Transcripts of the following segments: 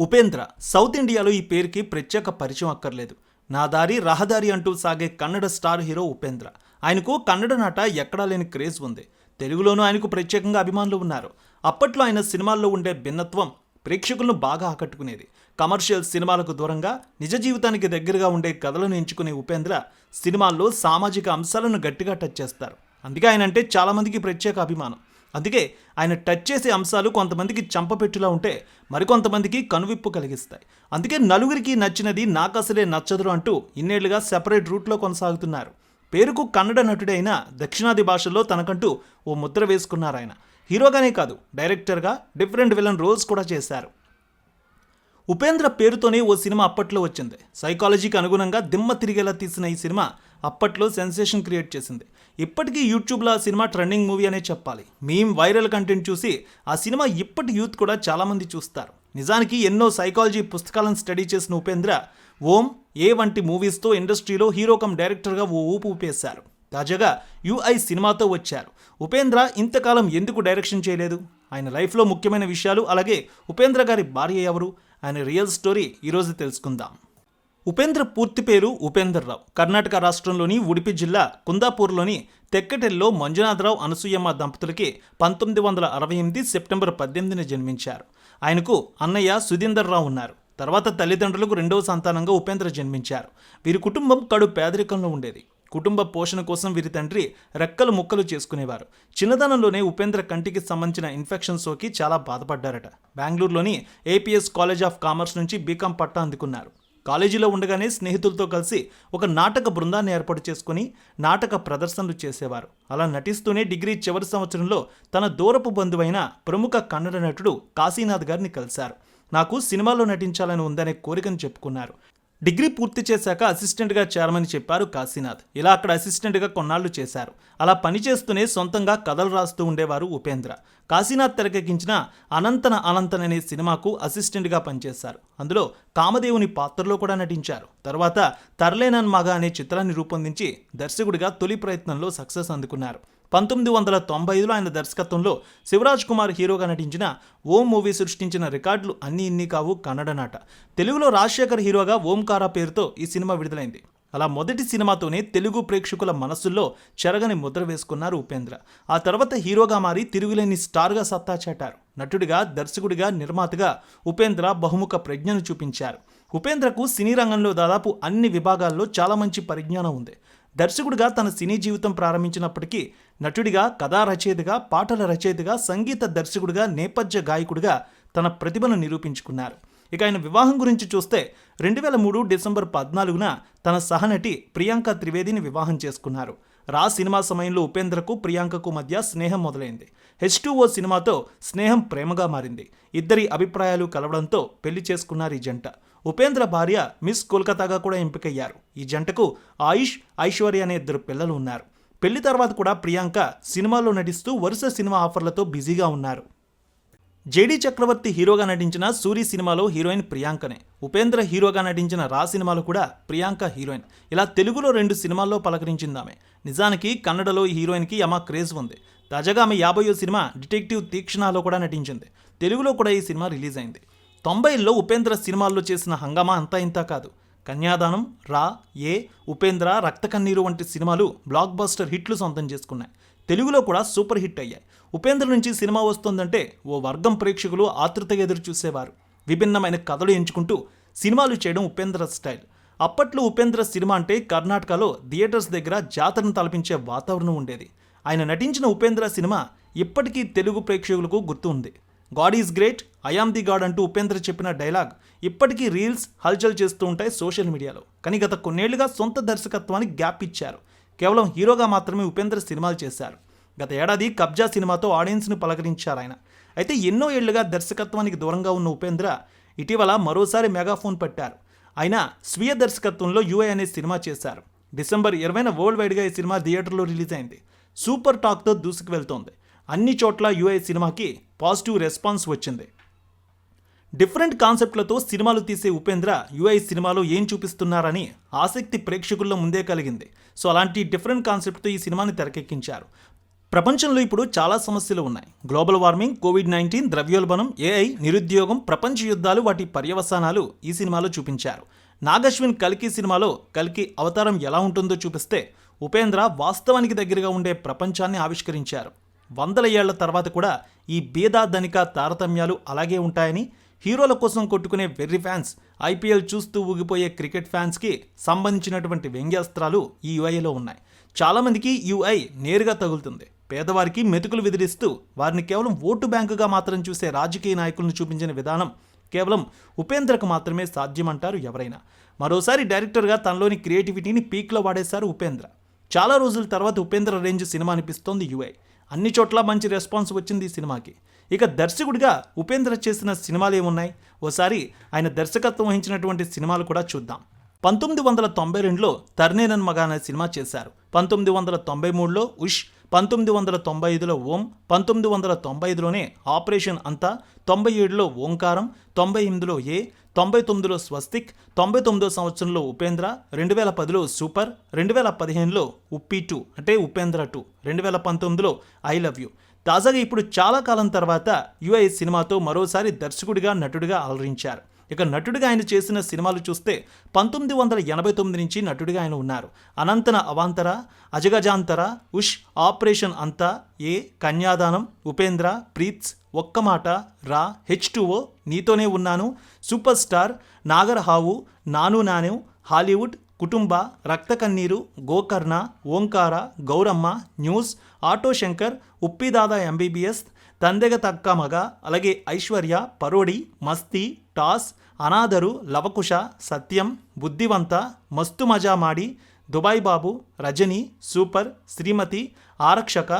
Upendra south ఇండియాలో ఈ పేరుకి ప్రత్యేక పరిచయం అక్కర్లేదు. నా దారి రహదారి అంటూ సాగే కన్నడ స్టార్ హీరో ఉపేంద్ర. ఆయనకు కన్నడ నాట ఎక్కడా లేని క్రేజ్ ఉంది. తెలుగులోనూ ఆయనకు ప్రత్యేకంగా అభిమానులు ఉన్నారు. అప్పట్లో ఆయన సినిమాల్లో ఉండే భిన్నత్వం ప్రేక్షకులను బాగా ఆకట్టుకునేది. కమర్షియల్ సినిమాలకు దూరంగా నిజ జీవితానికి దగ్గరగా ఉండే కథలను ఎంచుకునే ఉపేంద్ర సినిమాల్లో సామాజిక అంశాలను గట్టిగా టచ్ చేస్తారు. అందుకే ఆయన అంటే చాలామందికి ప్రత్యేక అభిమానం. అందుకే ఆయన టచ్ చేసే అంశాలు కొంతమందికి చంపపెట్టులా ఉంటే మరికొంతమందికి కనువిప్పు కలిగిస్తాయి. అందుకే నలుగురికి నచ్చినది నాకు అసలే నచ్చదురు అంటూ ఇన్నేళ్ళుగా సెపరేట్ రూట్లో కొనసాగుతున్నారు. పేరుకు కన్నడ నటుడైన దక్షిణాది భాషల్లో తనకంటూ ఓ ముద్ర వేసుకున్నారు ఆయన హీరోగానే కాదు డైరెక్టర్గా డిఫరెంట్ విలన్ రోల్స్ కూడా చేశారు. ఉపేంద్ర పేరుతోనే ఓ సినిమా అప్పట్లో వచ్చింది. సైకాలజీకి అనుగుణంగా దిమ్మ తిరిగేలా తీసిన ఈ సినిమా అప్పట్లో సెన్సేషన్ క్రియేట్ చేసింది. ఇప్పటికీ యూట్యూబ్లో ఆ సినిమా ట్రెండింగ్ మూవీ అనే చెప్పాలి. మేం వైరల్ కంటెంట్ చూసి ఆ సినిమా ఇప్పటి యూత్ కూడా చాలామంది చూస్తారు. నిజానికి ఎన్నో సైకాలజీ పుస్తకాలను స్టడీ చేసిన ఉపేంద్ర ఓం ఏ వంటి మూవీస్తో ఇండస్ట్రీలో హీరో కమ్ డైరెక్టర్గా ఓ ఊపు ఊపేశారు. తాజాగా యుఐ సినిమాతో వచ్చారు. ఉపేంద్ర ఇంతకాలం ఎందుకు డైరెక్షన్ చేయలేదు? ఆయన లైఫ్లో ముఖ్యమైన విషయాలు అలాగే ఉపేంద్ర గారి భార్య ఎవరు? ఆయన రియల్ స్టోరీ ఈరోజు తెలుసుకుందాం. ఉపేంద్ర పూర్తి పేరు ఉపేందర్ రావు కర్ణాటక రాష్ట్రంలోని ఉడిపి జిల్లా కుందాపూర్లోని తెక్కటెల్లో మంజునాథరావు అనసూయమ్మ దంపతులకి పంతొమ్మిది వందల అరవై ఎనిమిది సెప్టెంబర్ పద్దెనిమిదిన జన్మించారు. ఆయనకు అన్నయ్య సుధీందర్ రావు ఉన్నారు. తర్వాత తల్లిదండ్రులకు రెండవ సంతానంగా ఉపేంద్ర జన్మించారు. వీరి కుటుంబం కడు పేదరికంలో ఉండేది. కుటుంబ పోషణ కోసం వీరి తండ్రి రెక్కలు ముక్కలు చేసుకునేవారు. చిన్నతనంలోనే ఉపేంద్ర కంటికి సంబంధించిన ఇన్ఫెక్షన్ సోకి చాలా బాధపడ్డారట. బెంగళూరులోని ఏపీఎస్ కాలేజ్ ఆఫ్ కామర్స్ నుంచి బీకాం పట్టా అందుకున్నారు. కాలేజీలో ఉండగానే స్నేహితులతో కలిసి ఒక నాటక బృందాన్ని ఏర్పాటు చేసుకుని నాటక ప్రదర్శనలు చేసేవారు. అలా నటిస్తూనే డిగ్రీ చివరి సంవత్సరంలో తన దూరపు బంధువైన ప్రముఖ కన్నడ నటుడు కాశీనాథ్ గారిని కలిశారు. నాకు సినిమాలో నటించాలని ఉందనే కోరికను చెప్పుకున్నారు. డిగ్రీ పూర్తి చేశాక అసిస్టెంట్గా చేరమని చెప్పారు కాశీనాథ్. ఇలా అక్కడ అసిస్టెంట్గా కొన్నాళ్ళు చేశారు. అలా పనిచేస్తూనే సొంతంగా కథలు రాస్తూ ఉండేవారు ఉపేంద్ర. కాశీనాథ్ తెరకెక్కించిన అనంతన అనంతన్ అనే సినిమాకు అసిస్టెంట్గా పనిచేశారు. అందులో కామదేవుని పాత్రలో కూడా నటించారు. తర్వాత తర్లేనన్ మగ అనే చిత్రాన్ని రూపొందించి దర్శకుడిగా తొలి ప్రయత్నంలో సక్సెస్ అందుకున్నారు. పంతొమ్మిది వందల తొంభై ఐదులో ఆయన దర్శకత్వంలో శివరాజ్ కుమార్ హీరోగా నటించిన ఓం మూవీ సృష్టించిన రికార్డులు అన్ని ఇన్ని కావు కన్నడ నాట. తెలుగులో రాజశేఖర్ హీరోగా ఓంకార పేరుతో ఈ సినిమా విడుదలైంది. అలా మొదటి సినిమాతోనే తెలుగు ప్రేక్షకుల మనస్సుల్లో చెరగని ముద్ర వేసుకున్నారు ఉపేంద్ర. ఆ తర్వాత హీరోగా మారి తిరుగులేని స్టార్గా సత్తా చాటారు. నటుడిగా దర్శకుడిగా నిర్మాతగా ఉపేంద్ర బహుముఖ ప్రజ్ఞను చూపించారు. ఉపేంద్రకు సినీ రంగంలో దాదాపు అన్ని విభాగాల్లో చాలా మంచి పరిజ్ఞానం ఉంది. దర్శకుడిగా తన సినీ జీవితం ప్రారంభించినప్పటికీ నటుడిగా కథా రచయితగా పాటల రచయితగా సంగీత దర్శకుడిగా నేపథ్య గాయకుడిగా తన ప్రతిభను నిరూపించుకున్నారు. ఇక ఆయన వివాహం గురించి చూస్తే రెండు వేల మూడు డిసెంబర్ పద్నాలుగున తన సహనటి ప్రియాంక త్రివేదిని వివాహం చేసుకున్నారు. రా సినిమా సమయంలో ఉపేంద్రకు ప్రియాంకకు మధ్య స్నేహం మొదలైంది. హెచ్ టూ ఓ సినిమాతో స్నేహం ప్రేమగా మారింది. ఇద్దరి అభిప్రాయాలు కలవడంతో పెళ్ళి చేసుకున్నారు ఈ జంట. ఉపేంద్ర భార్య మిస్ కోల్కతాగా కూడా ఎంపికయ్యారు. ఈ జంటకు ఆయుష్ ఐశ్వర్య అనే ఇద్దరు పిల్లలు ఉన్నారు. పెళ్ళి తర్వాత కూడా ప్రియాంక సినిమాల్లో నటిస్తూ వరుస సినిమా ఆఫర్లతో బిజీగా ఉన్నారు. జేడీ చక్రవర్తి హీరోగా నటించిన సూరి సినిమాలో హీరోయిన్ ప్రియాంకనే. ఉపేంద్ర హీరోగా నటించిన రా సినిమాలో కూడా ప్రియాంక హీరోయిన్. ఇలా తెలుగులో రెండు సినిమాల్లో పలకరించిందామె. నిజానికి కన్నడలో ఈ హీరోయిన్కి యమా క్రేజ్ ఉంది. తాజాగా ఆమె యాభయో సినిమా డిటెక్టివ్ తీక్షణాలో కూడా నటించింది. తెలుగులో కూడా ఈ సినిమా రిలీజ్ అయింది. తొంభైల్లో ఉపేంద్ర సినిమాల్లో చేసిన హంగామా అంతా ఇంత కాదు. కన్యాదానం రా ఏ ఉపేంద్ర రక్త కన్నీరు వంటి సినిమాలు బ్లాక్ బస్టర్ హిట్లు సొంతం చేసుకున్నాయి. తెలుగులో కూడా సూపర్ హిట్ అయ్యాయి. ఉపేంద్ర నుంచి సినిమా వస్తుందంటే ఓ వర్గం ప్రేక్షకులు ఆతృతగా ఎదురు చూసేవారు. విభిన్నమైన కథలు ఎంచుకుంటూ సినిమాలు చేయడం ఉపేంద్ర స్టైల్. అప్పట్లో ఉపేంద్ర సినిమా అంటే కర్ణాటకలో థియేటర్స్ దగ్గర జాతరను తలపించే వాతావరణం ఉండేది. ఆయన నటించిన ఉపేంద్ర సినిమా ఇప్పటికీ తెలుగు ప్రేక్షకులకు గుర్తు ఉంది. God is great I am the God అంటూ ఉపేంద్ర చెప్పిన డైలాగ్ ఇప్పటికీ రీల్స్ హల్చల్ చేస్తూ ఉంటాయి సోషల్ మీడియాలో. కానీ గత కొన్నేళ్ళుగా సొంత దర్శకత్వానికి గ్యాప్ ఇచ్చారు. కేవలం హీరోగా మాత్రమే ఉపేంద్ర సినిమాలు చేశారు. గత ఏడాది కబ్జా సినిమాతో ఆడియన్స్ను పలకరించారు ఆయన. అయితే ఎన్నో ఏళ్ళుగా దర్శకత్వానికి దూరంగా ఉన్న ఉపేంద్ర ఇటీవల మరోసారి మెగాఫోన్ పట్టారు. ఆయన స్వీయ దర్శకత్వంలో యుఐ అనే సినిమా చేశారు. డిసెంబర్ ఇరవైన వరల్డ్ వైడ్గా ఈ సినిమా థియేటర్లో రిలీజ్ అయింది. సూపర్ టాక్తో దూసుకు వెళ్తోంది అన్ని చోట్ల యుఐ సినిమాకి పాజిటివ్ రెస్పాన్స్ వచ్చింది. డిఫరెంట్ కాన్సెప్ట్లతో సినిమాలు తీసే ఉపేంద్ర యుఐ సినిమాలో ఏం చూపిస్తున్నారని ఆసక్తి ప్రేక్షకుల్లో ముందే కలిగింది. సో అలాంటి డిఫరెంట్ కాన్సెప్ట్తో ఈ సినిమాని తెరకెక్కించారు. ప్రపంచంలో ఇప్పుడు చాలా సమస్యలు ఉన్నాయి. గ్లోబల్ వార్మింగ్ కోవిడ్ నైన్టీన్ ద్రవ్యోల్బణం ఏఐ నిరుద్యోగం ప్రపంచ యుద్ధాలు వాటి పర్యవసానాలు ఈ సినిమాలో చూపించారు. నాగశ్విన్ కల్కి సినిమాలో కల్కి అవతారం ఎలా ఉంటుందో చూపిస్తే ఉపేంద్ర వాస్తవానికి దగ్గరగా ఉండే ప్రపంచాన్ని ఆవిష్కరించారు. వందల ఏళ్ళ తర్వాత కూడా ఈ బీదా ధనిక తారతమ్యాలు అలాగే ఉంటాయని హీరోల కోసం కొట్టుకునే వెర్రి ఫ్యాన్స్ ఐపీఎల్ చూస్తూ ఊగిపోయే క్రికెట్ ఫ్యాన్స్కి సంబంధించినటువంటి వ్యంగ్యాస్త్రాలు ఈ యుఐలో ఉన్నాయి. చాలామందికి యుఐ నేరుగా తగులుతుంది. పేదవారికి మెతుకులు విదిలిస్తూ వారిని కేవలం ఓటు బ్యాంకుగా మాత్రం చూసే రాజకీయ నాయకులను చూపించిన విధానం కేవలం ఉపేంద్రకు మాత్రమే సాధ్యమంటారు ఎవరైనా. మరోసారి డైరెక్టర్గా తనలోని క్రియేటివిటీని పీక్లో వాడేశారు ఉపేంద్ర. చాలా రోజుల తర్వాత ఉపేంద్ర రేంజ్ సినిమా అనిపిస్తోంది యుఐ. అన్ని చోట్ల మంచి రెస్పాన్స్ వచ్చింది ఈ సినిమాకి. ఇక దర్శకుడిగా ఉపేంద్ర చేసిన సినిమాలు ఏమున్నాయి? ఓసారి ఆయన దర్శకత్వం వహించినటువంటి సినిమాలు కూడా చూద్దాం. పంతొమ్మిది వందల తొంభై రెండులో తర్నేనన్ మగ అనే సినిమా చేశారు. పంతొమ్మిది వందల తొంభై మూడులో ఉష్ పంతొమ్మిది వందల తొంభై ఐదులో ఓం పంతొమ్మిది వందల తొంభై ఐదులోనే ఆపరేషన్ అంతా తొంభై ఏడులో ఓంకారం తొంభై ఎనిమిదిలో ఏ తొంభై తొమ్మిదిలో స్వస్తిక్ తొంభై తొమ్మిదో సంవత్సరంలో ఉపేంద్ర రెండు వేల పదిలో సూపర్ రెండు వేల పదిహేనులో ఉప్పి టూ అంటే ఉపేంద్ర టూ రెండు వేల పంతొమ్మిదిలో ఐ లవ్ యూ. తాజాగా ఇప్పుడు చాలా కాలం తర్వాత యుఐ సినిమాతో మరోసారి దర్శకుడిగా నటుడిగా అలరించారు. ఇక నటుడిగా ఆయన చేసిన సినిమాలు చూస్తే పంతొమ్మిది వందల ఎనభై తొమ్మిది నుంచి నటుడిగా ఆయన ఉన్నారు. అనంతన అవాంతర అజగజాంతర ఉష్ ఆపరేషన్ అంతా ఏ కన్యాదానం ఉపేంద్ర ప్రీత్స్ ఒక్క మాట రా హెచ్ టూఓ నీతోనే ఉన్నాను సూపర్ స్టార్ నాగరహావు నాను నాను Hollywood Kutumba Raktha Kanneeru Gokarna Omkara Gowramma news auto Shankar Uppi Dada MBBS Thandege Thakka Maga అలాగే Aishwarya parody Masti toss Anatharu Lava Kusha Satyam Buddhivantha Mast Maja Maadi Dubai Babu Rajini super Shrimathi Aarakshaka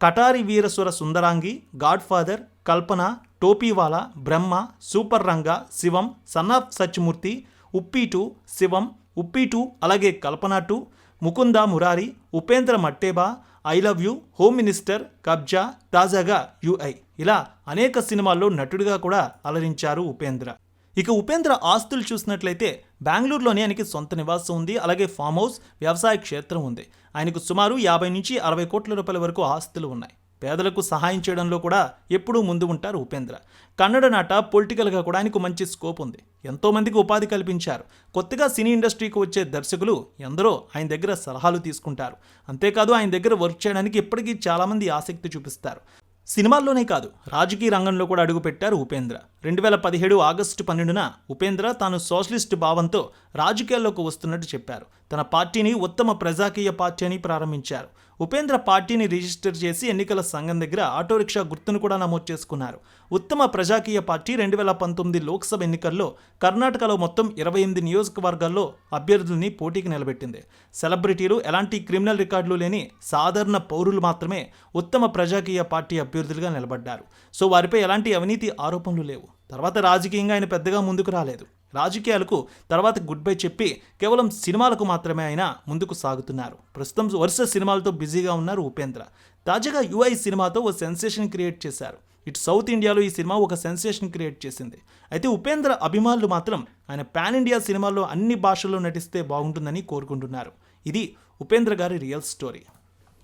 Katari Veerasura Sundarangi Godfather Kalpana Topiwala Brahma super Ranga Shivam son of Satyamurthy Uppi two Shivam Uppi two అలాగే Kalpana two Mukunda Murari Upendra Matteba I love you home minister Kabza తాజాగా UI ఇలా అనేక సినిమాల్లో నటుడిగా కూడా అలరించారు ఉపేంద్ర. ఇక ఉపేంద్ర ఆస్తులు చూసినట్లయితే బెంగళూరులోనే ఆయనకి సొంత నివాసం ఉంది. అలాగే ఫామ్ హౌస్ వ్యవసాయ క్షేత్రం ఉంది. ఆయనకు సుమారు యాభై నుంచి అరవై కోట్ల రూపాయల వరకు ఆస్తులు ఉన్నాయి. పేదలకు సహాయం చేయడంలో కూడా ఎప్పుడూ ముందు ఉంటారు ఉపేంద్ర. కన్నడ నాట పొలిటికల్గా కూడా ఆయనకు మంచి స్కోప్ ఉంది. ఎంతోమందికి ఉపాధి కల్పించారు. కొత్తగా సినీ ఇండస్ట్రీకి వచ్చే దర్శకులు ఎందరో ఆయన దగ్గర సలహాలు తీసుకుంటారు. అంతేకాదు ఆయన దగ్గర వర్క్ చేయడానికి ఇప్పటికీ చాలామంది ఆసక్తి చూపిస్తారు. సినిమాల్లోనే కాదు రాజకీయ రంగంలో కూడా అడుగుపెట్టారు ఉపేంద్ర. రెండు వేల పదిహేడు ఆగస్టు పన్నెండున ఉపేంద్ర తాను సోషలిస్ట్ భావంతో రాజకీయాల్లోకి వస్తున్నట్టు చెప్పారు. తన పార్టీని ఉత్తమ ప్రజాకీయ పార్టీ అని ప్రారంభించారు. ఉపేంద్ర పార్టీని రిజిస్టర్ చేసి ఎన్నికల సంఘం దగ్గర ఆటో రిక్షా గుర్తును కూడా నమోదు చేసుకున్నారు. ఉత్తమ ప్రజాకీయ పార్టీ రెండు వేల పంతొమ్మిది లోక్సభ ఎన్నికల్లో కర్ణాటకలో మొత్తం ఇరవై ఎనిమిది నియోజకవర్గాల్లో అభ్యర్థుల్ని పోటీకి నిలబెట్టింది. సెలబ్రిటీలు ఎలాంటి క్రిమినల్ రికార్డులు లేని సాధారణ పౌరులు మాత్రమే ఉత్తమ ప్రజాకీయ పార్టీ అభ్యర్థులుగా నిలబడ్డారు. సో వారిపై ఎలాంటి అవినీతి ఆరోపణలు లేవు. తర్వాత రాజకీయంగా ఆయన పెద్దగా ముందుకు రాలేదు. రాజకీయాలకు తర్వాత గుడ్ బై చెప్పి కేవలం సినిమాలకు మాత్రమే ఆయన ముందుకు సాగుతున్నారు. ప్రస్తుతం వరుస సినిమాలతో బిజీగా ఉన్నారు ఉపేంద్ర. తాజాగా యుఐ సినిమాతో ఓ సెన్సేషన్ క్రియేట్ చేశారు. ఇటు సౌత్ ఇండియాలో ఈ సినిమా ఒక సెన్సేషన్ క్రియేట్ చేసింది. అయితే ఉపేంద్ర అభిమానులు మాత్రం ఆయన పాన్ ఇండియా సినిమాల్లో అన్ని భాషల్లో నటిస్తే బాగుంటుందని కోరుకుంటున్నారు. ఇది ఉపేంద్ర గారి రియల్ స్టోరీ